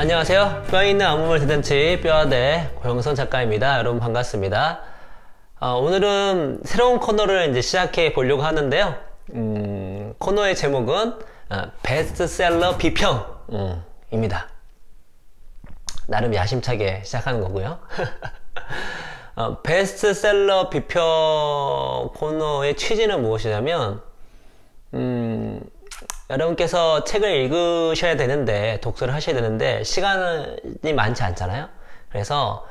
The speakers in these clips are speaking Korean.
안녕하세요. 뼈 있는 아무말 대잔치 뼈아대 고영선 작가입니다. 여러분 반갑습니다. 어, 오늘은 새로운 코너를 이제 시작해 보려고 하는데요. 음, 코너의 제목은 어, 베스트셀러 비평입니다. 나름 야심차게 시작하는 거고요. 어, 베스트셀러 비평 코너의 취지는 무엇이냐면 음, 여러분께서 책을 읽으셔야 되는데 독서를 하셔야 되는데 시간이 많지 않잖아요. 그래서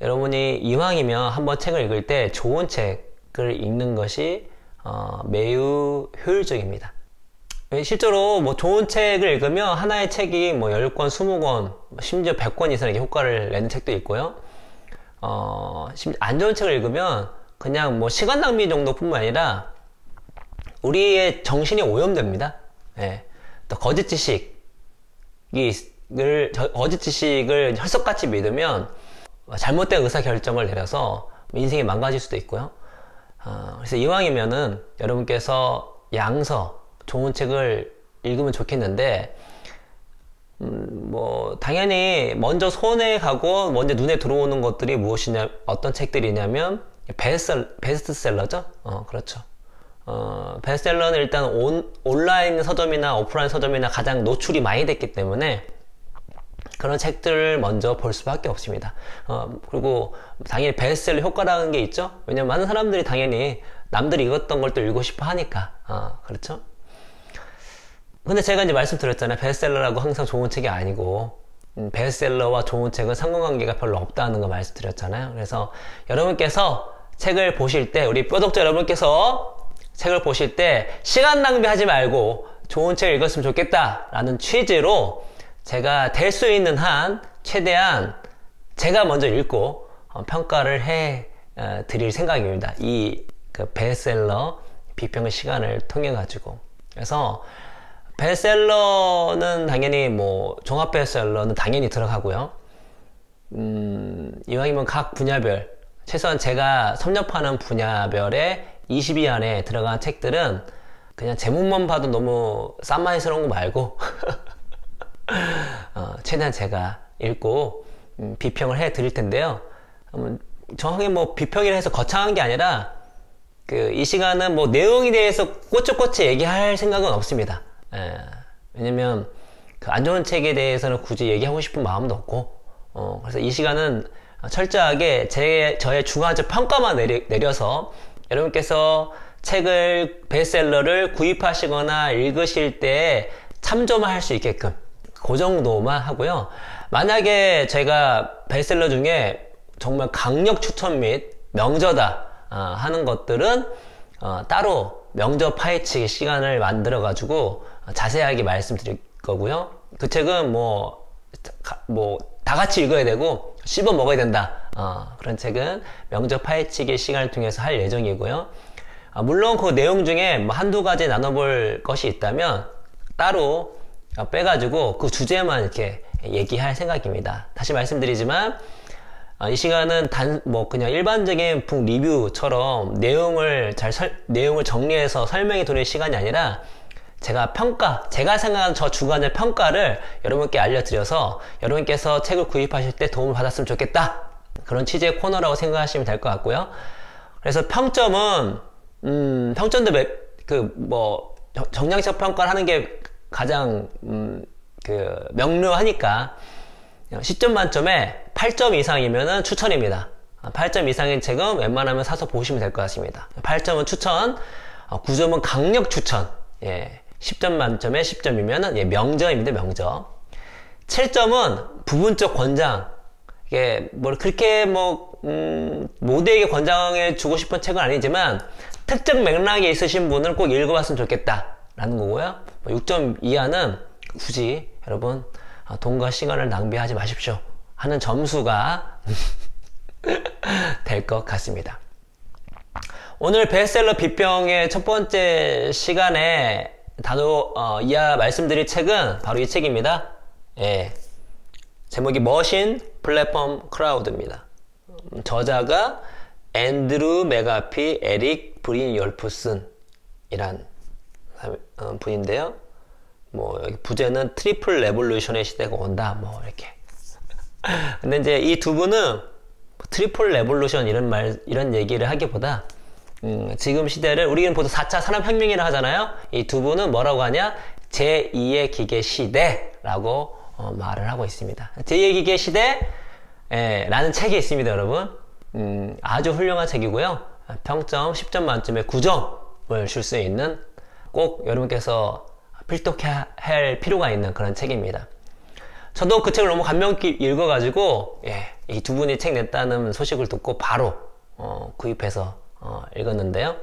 여러분이 이왕이면 한번 책을 읽을 때 좋은 책을 읽는 것이 어, 매우 효율적입니다. 실제로 뭐 좋은 책을 읽으면 하나의 책이 뭐 10권, 20권, 심지어 100권 이상의 효과를 내는 책도 있고요. 어, 안 좋은 책을 읽으면 그냥 뭐 시간 낭비 정도뿐만 아니라 우리의 정신이 오염됩니다. 예. 또 거짓 지식을 거짓 지식을 혈석같이 믿으면 잘못된 의사 결정을 내려서 인생이 망가질 수도 있고요. 어, 그래서 이왕이면은 여러분께서 양서 좋은 책을 읽으면 좋겠는데 음, 뭐 당연히 먼저 손에 가고 먼저 눈에 들어오는 것들이 무엇이냐 어떤 책들이냐면 베스트, 베스트셀러죠. 어, 그렇죠. 어, 베스트셀러는 일단 온, 온라인 서점이나 오프라인 서점이나 가장 노출이 많이 됐기 때문에 그런 책들을 먼저 볼 수밖에 없습니다. 어, 그리고 당연히 베스트셀러 효과라는 게 있죠. 왜냐면 많은 사람들이 당연히 남들이 읽었던 걸 또 읽고 싶어 하니까. 어, 그렇죠? 근데 제가 이제 말씀드렸잖아요. 베스트셀러라고 항상 좋은 책이 아니고 음, 베스트셀러와 좋은 책은 상관관계가 별로 없다는 거 말씀드렸잖아요. 그래서 여러분께서 책을 보실 때 우리 뼈독자 여러분께서 책을 보실 때 시간 낭비하지 말고 좋은 책을 읽었으면 좋겠다라는 취지로 제가 될 수 있는 한 최대한 제가 먼저 읽고 어, 평가를 해 어, 드릴 생각입니다. 이 그 베스트셀러 비평의 시간을 통해 가지고 그래서 베스트셀러는 당연히 뭐 종합 베스트셀러는 당연히 들어가고요. 음, 이왕이면 각 분야별 최소한 제가 섭렵하는 분야별에 20위 안에 들어간 책들은 그냥 제목만 봐도 너무 싼마이스러운 거 말고 어, 최대한 제가 읽고 음, 비평을 해 드릴 텐데요. 음, 정확하게 뭐 비평이라 해서 거창한 게 아니라 그 이 시간은 뭐 내용에 대해서 꼬치꼬치 얘기할 생각은 없습니다. 예, 왜냐면 그 안 좋은 책에 대해서는 굳이 얘기하고 싶은 마음도 없고 어, 그래서 이 시간은 철저하게 제 저의 중간적 평가만 내려, 내려서 여러분께서 책을 베스트셀러를 구입하시거나 읽으실 때 참조만 할 수 있게끔 그 정도만 하고요. 만약에 제가 베스트셀러 중에 정말 강력 추천 및 명저다 어, 하는 것들은 어, 따로 명저 파헤치기 시간을 만들어 가지고 자세하게 말씀드릴 거고요. 그 책은 뭐, 뭐, 다 같이 읽어야 되고 씹어 먹어야 된다. 어, 그런 책은 명저 파헤치기 시간을 통해서 할 예정이고요. 아, 물론 그 내용 중에 뭐 한두 가지 나눠볼 것이 있다면 따로 빼가지고 그 주제만 이렇게 얘기할 생각입니다. 다시 말씀드리지만 아, 이 시간은 단 뭐 그냥 일반적인 북 리뷰처럼 내용을 잘 설, 내용을 정리해서 설명해 드릴 시간이 아니라 제가 평가, 제가 생각하는 저 주관의 평가를 여러분께 알려드려서 여러분께서 책을 구입하실 때 도움을 받았으면 좋겠다. 그런 취지의 코너라고 생각하시면 될 것 같고요. 그래서 평점은, 음, 평점도 그, 뭐, 정량적 평가를 하는 게 가장, 음, 그, 명료하니까, 시점 만점에 8점 이상이면 추천입니다. 8점 이상의 책은 웬만하면 사서 보시면 될 것 같습니다. 8점은 추천, 9점은 어, 강력 추천, 예. 10점 만점에 10점이면 예, 명저입니다. 명저. 7점은 부분적 권장. 이게 뭐 그렇게 뭐 음, 모두에게 권장해 주고 싶은 책은 아니지만 특정 맥락에 있으신 분은 꼭 읽어봤으면 좋겠다라는 거고요. 6점 뭐 이하는 굳이 여러분 아, 돈과 시간을 낭비하지 마십시오 하는 점수가 될 것 같습니다. 오늘 베스트셀러 비평의 첫 번째 시간에 단어 어, 이하 말씀드릴 책은 바로 이 책입니다. 예. 제목이 머신 플랫폼 크라우드입니다. 저자가 앤드루 메가피 에릭 브린 열프슨 이란 어, 분인데요. 뭐 부제는 트리플 레볼루션의 시대가 온다. 뭐 이렇게. 근데 이제 이 두 분은 트리플 레볼루션 이런 말 이런 얘기를 하기보다 음, 지금 시대를 우리는 보통 4차 산업혁명이라 하잖아요. 이 두 분은 뭐라고 하냐? 제2의 기계 시대라고 어, 말을 하고 있습니다. 제2의 기계 시대 에, 라는 책이 있습니다, 여러분. 음, 아주 훌륭한 책이고요. 평점 10점 만점에 9점을 줄 수 있는 꼭 여러분께서 필독해야 할 필요가 있는 그런 책입니다. 저도 그 책을 너무 감명 깊게 읽어가지고 예, 이 두 분이 책 냈다는 소식을 듣고 바로 어, 구입해서 어, 읽었는데요.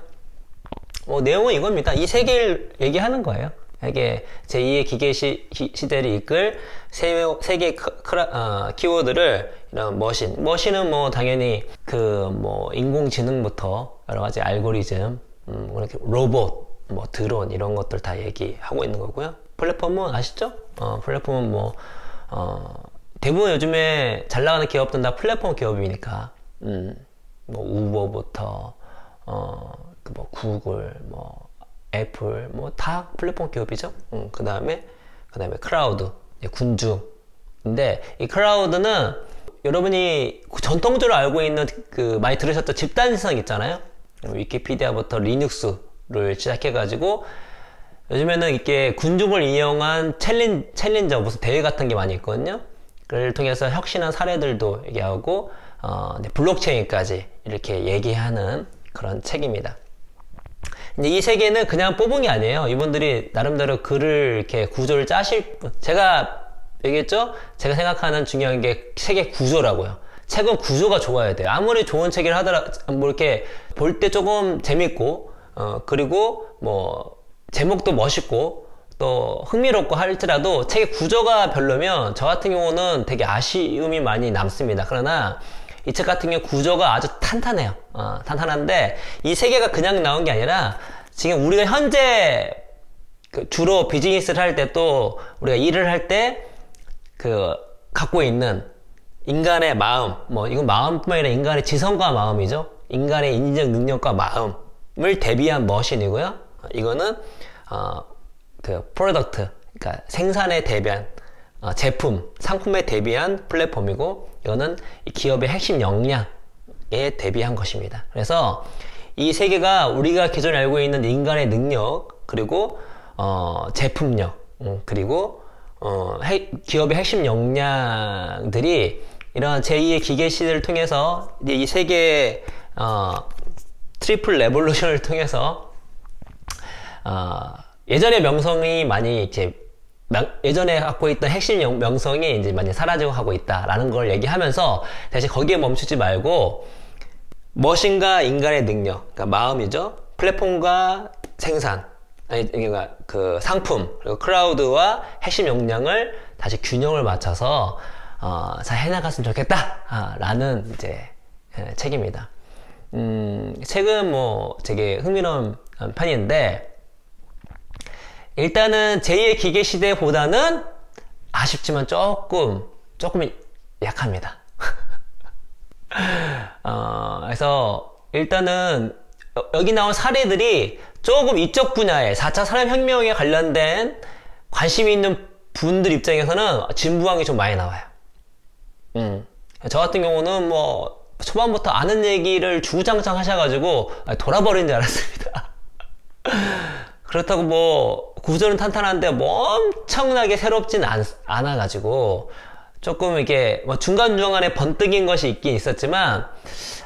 뭐 내용은 이겁니다. 이 세계를 얘기하는 거예요. 이게 제2의 기계 시, 대를 이끌 세, 세계 크라, 어, 키워드를 이런 머신, 머신은 뭐 당연히 그 뭐 인공지능부터 여러 가지 알고리즘, 음, 이렇게 로봇, 뭐 드론 이런 것들 다 얘기하고 있는 거고요. 플랫폼은 아시죠? 어, 플랫폼은 뭐 어, 대부분 요즘에 잘 나가는 기업들은 다 플랫폼 기업이니까, 음, 뭐 우버부터 어, 그 뭐 구글, 뭐 애플, 뭐 다 플랫폼 기업이죠. 음, 그 다음에 그 다음에 클라우드, 군주인데 이 클라우드는 여러분이 전통적으로 알고 있는 그 많이 들으셨던 집단지성 있잖아요. 위키피디아부터 리눅스를 시작해가지고 요즘에는 이렇게 군중을 이용한 챌린, 챌린저 무슨 대회 같은 게 많이 있거든요. 그를 통해서 혁신한 사례들도 얘기하고 어, 블록체인까지 이렇게 얘기하는 그런 책입니다. 이 세계는 그냥 뽑은 게 아니에요. 이분들이 나름대로 글을 이렇게 구조를 짜실, 제가 얘기했죠? 제가 생각하는 중요한 게 책의 구조라고요. 책은 구조가 좋아야 돼요. 아무리 좋은 책을 하더라, 뭐 이렇게 볼 때 조금 재밌고, 어, 그리고 뭐, 제목도 멋있고, 또 흥미롭고 할지라도 책의 구조가 별로면 저 같은 경우는 되게 아쉬움이 많이 남습니다. 그러나 이 책 같은 경우 구조가 아주 탄탄해요. 어, 탄탄한데 이 세계가 그냥 나온 게 아니라 지금 우리가 현재 그 주로 비즈니스를 할 때 또 우리가 일을 할 때 그 갖고 있는 인간의 마음, 뭐 이건 마음뿐만 아니라 인간의 지성과 마음이죠. 인간의 인지적 능력과 마음을 대비한 머신이고요. 이거는 어, 그 프로덕트, 그러니까 생산에 대비한 어, 제품, 상품에 대비한 플랫폼이고 이거는 기업의 핵심 역량에 대비한 것입니다. 그래서 이 세 개가 우리가 기존에 알고 있는 인간의 능력 그리고 어, 제품력 음, 그리고 어, 기업의 핵심 역량들이 이런 제2의 기계 시대를 통해서 이 세계 어, 트리플 레볼루션을 통해서 어, 예전의 명성이 많이 이제 예전에 갖고 있던 핵심 명성이 이제 많이 사라지고 하고 있다라는 걸 얘기하면서 대신 거기에 멈추지 말고 머신과 인간의 능력, 그러니까 마음이죠. 플랫폼과 생산, 아니, 그러니까 그 상품 그리고 클라우드와 핵심 역량을 다시 균형을 맞춰서 어, 잘 해나갔으면 좋겠다라는 이제 예, 책입니다. 음, 책은 뭐 되게 흥미로운 편인데 일단은 제2의 기계 시대보다는 아쉽지만 조금 조금 약합니다. 어, 그래서 일단은 여기 나온 사례들이 조금 이쪽 분야에 4차 산업혁명에 관련된 관심이 있는 분들 입장에서는 진부한 게좀 많이 나와요. 음. 저 같은 경우는 뭐 초반부터 아는 얘기를 주구장창 하셔가지고 돌아버린 줄 알았습니다. 그렇다고 뭐 구조는 탄탄한데 뭐 엄청나게 새롭진 않, 않아가지고 조금 이게 뭐 중간중간에 번뜩인 것이 있긴 있었지만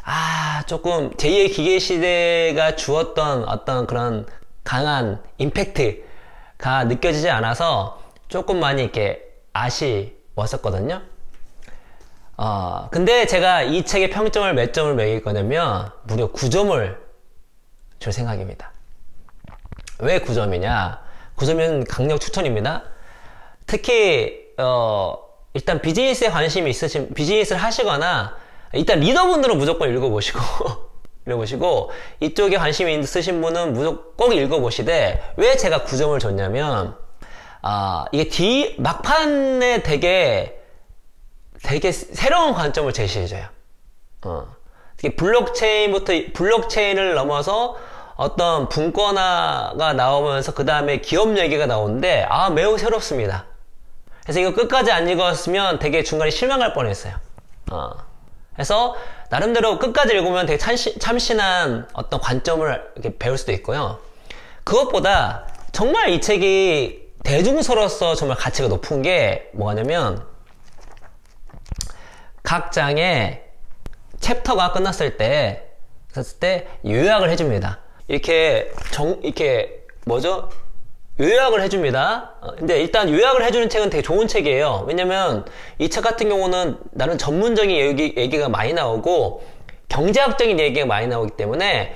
아 조금 제2의 기계 시대가 주었던 어떤 그런 강한 임팩트가 느껴지지 않아서 조금 많이 이렇게 아쉬웠었거든요. 어, 근데 제가 이 책의 평점을 몇 점을 매길 거냐면 무려 9점을 줄 생각입니다. 왜 9점이냐? 9점은 강력 추천입니다. 특히 어, 일단 비즈니스에 관심이 있으신 비즈니스를 하시거나 일단 리더분들은 무조건 읽어보시고 읽어보시고 이쪽에 관심이 있으신 분은 무조건 꼭 읽어보시되 왜 제가 9점을 줬냐면 아 이게 뒤 막판에 되게 되게 새로운 관점을 제시해줘요. 어. 특히 블록체인부터 블록체인을 넘어서 어떤 분권화가 나오면서 그 다음에 기업 얘기가 나오는데 아 매우 새롭습니다. 그래서 이거 끝까지 안 읽었으면 되게 중간에 실망할 뻔했어요. 어. 그래서 나름대로 끝까지 읽으면 되게 참신, 참신한 어떤 관점을 이렇게 배울 수도 있고요. 그것보다 정말 이 책이 대중서로서 정말 가치가 높은 게 뭐냐면 각 장의 챕터가 끝났을 때, 했을 때 요약을 해줍니다. 이렇게 정, 이렇게 뭐죠? 요약을 해줍니다. 어, 근데 일단 요약을 해주는 책은 되게 좋은 책이에요. 왜냐면 이 책 같은 경우는 나는 전문적인 얘기, 얘기가 많이 나오고 경제학적인 얘기가 많이 나오기 때문에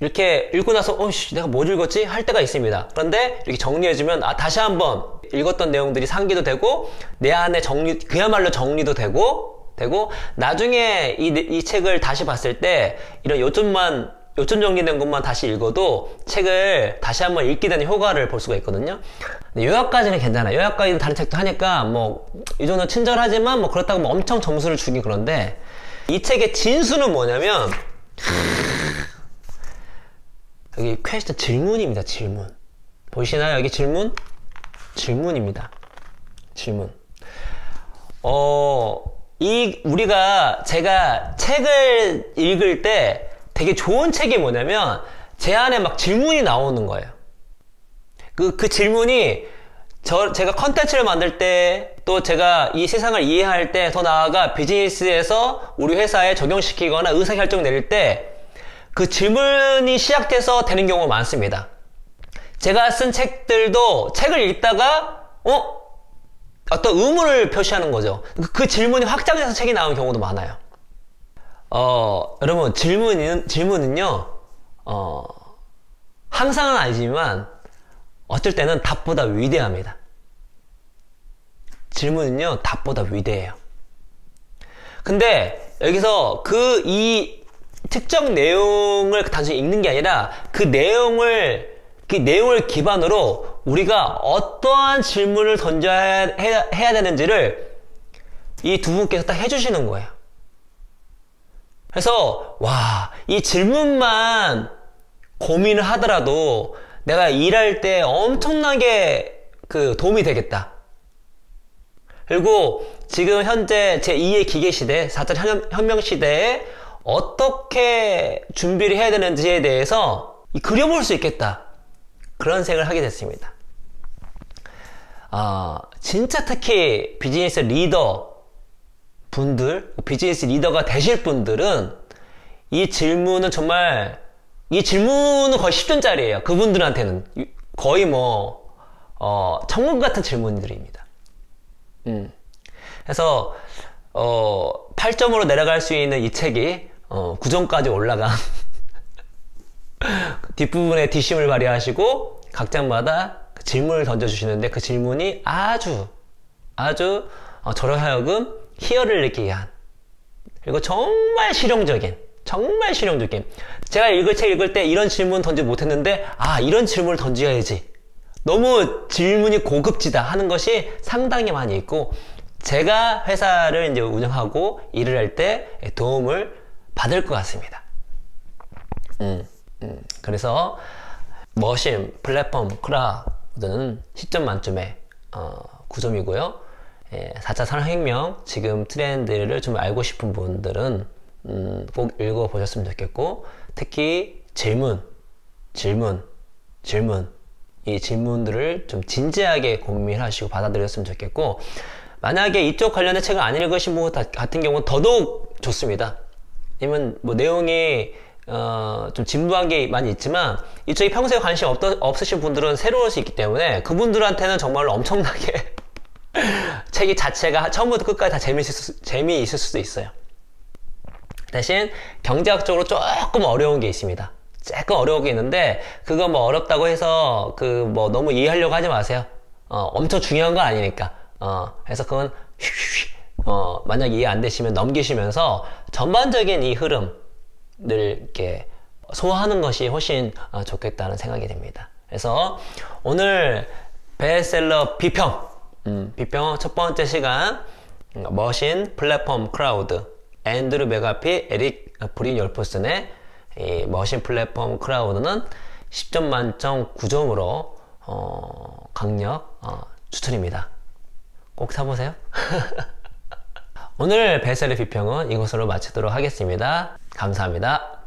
이렇게 읽고 나서 어씨 내가 뭐 읽었지 할 때가 있습니다. 그런데 이렇게 정리해주면 아 다시 한번 읽었던 내용들이 상기도 되고 내 안에 정리 그야말로 정리도 되고 되고 나중에 이, 이 책을 다시 봤을 때 이런 요점만 요점 정리된 것만 다시 읽어도 책을 다시 한번 읽게 되는 효과를 볼 수가 있거든요. 요약까지는 괜찮아요. 요약까지는 다른 책도 하니까 뭐 이 정도 친절하지만 뭐 그렇다고 뭐 엄청 점수를 주기 그런데 이 책의 진수는 뭐냐면 여기 퀘스트 질문입니다. 질문. 보이시나요? 여기 질문? 질문입니다. 질문. 어, 이, 우리가, 제가 책을 읽을 때 되게 좋은 책이 뭐냐면, 제 안에 막 질문이 나오는 거예요. 그, 그 질문이, 저, 제가 컨텐츠를 만들 때, 또 제가 이 세상을 이해할 때, 더 나아가 비즈니스에서 우리 회사에 적용시키거나 의사결정 내릴 때, 그 질문이 시작돼서 되는 경우가 많습니다. 제가 쓴 책들도 책을 읽다가 어? 어떤 의문을 표시하는 거죠. 그 질문이 확장돼서 책이 나오는 경우도 많아요. 어, 여러분 질문은 질문은요. 어, 항상은 아니지만 어쩔 때는 답보다 위대합니다. 질문은요 답보다 위대해요. 근데 여기서 그 이 특정 내용을 단순히 읽는 게 아니라 그 내용을 그 내용을 기반으로 우리가 어떠한 질문을 던져야 해야, 해야 되는지를 이 두 분께서 딱 해주시는 거예요. 그래서 와 이 질문만 고민을 하더라도 내가 일할 때 엄청나게 그 도움이 되겠다. 그리고 지금 현재 제2의 기계 시대, 4차 혁명 시대에 어떻게 준비를 해야 되는지에 대해서 그려볼 수 있겠다. 그런 생각을 하게 됐습니다. 아, 진짜 특히 비즈니스 리더 분들, 비즈니스 리더가 되실 분들은 이 질문은 정말, 이 질문은 거의 10점짜리예요. 그분들한테는. 거의 뭐, 어, 천국 같은 질문들입니다. 음. 그래서, 어, 8점으로 내려갈 수 있는 이 책이 어, 9점까지 올라간 뒷부분에 뒷심을 발휘하시고 각 장마다 그 질문을 던져주시는데 그 질문이 아주 아주 어, 저를 하여금 희열을 느끼게 한 그리고 정말 실용적인 정말 실용적인 제가 읽을 책 읽을 때 이런 질문 던지 못했는데 아 이런 질문을 던져야지 너무 질문이 고급지다 하는 것이 상당히 많이 있고 제가 회사를 이제 운영하고 일을 할 때 도움을 받을 것 같습니다. 음, 음. 그래서 머신, 플랫폼, 크라우드는 10점 만점에 어, 9점이고요. 예, 4차 산업혁명 지금 트렌드를 좀 알고 싶은 분들은 음, 꼭 읽어보셨으면 좋겠고 특히 질문, 질문, 질문 이 질문들을 좀 진지하게 고민하시고 받아들였으면 좋겠고 만약에 이쪽 관련된 책을 안 읽으신 분 같은 경우는 더더욱 좋습니다. 아니면 뭐 내용이 어, 좀 진부한 게 많이 있지만 이쪽에 평소에 관심 없, 없으신 분들은 새로울 수 있기 때문에 그분들한테는 정말로 엄청나게 책이 자체가 처음부터 끝까지 다 재미있을, 수, 재미있을 수도 있어요. 대신 경제학적으로 조금 어려운 게 있습니다. 조금 어려운 게 있는데 그거 뭐 어렵다고 해서 그 뭐 너무 이해하려고 하지 마세요. 어, 엄청 중요한 거 아니니까. 어, 그래서 그건 휙휙 어, 만약 이해 안 되시면 넘기시면서 전반적인 이 흐름을 이렇게 소화하는 것이 훨씬 어, 좋겠다는 생각이 듭니다. 그래서 오늘 베스트셀러 비평, 음, 비평 첫 번째 시간 머신 플랫폼 크라우드 앤드루 메가피 에릭 브린 열프슨의 이 머신 플랫폼 크라우드는 10점 만점 9점으로 어, 강력 어, 추천입니다. 꼭 사보세요. 오늘 베셀의 비평은 이것으로 마치도록 하겠습니다. 감사합니다.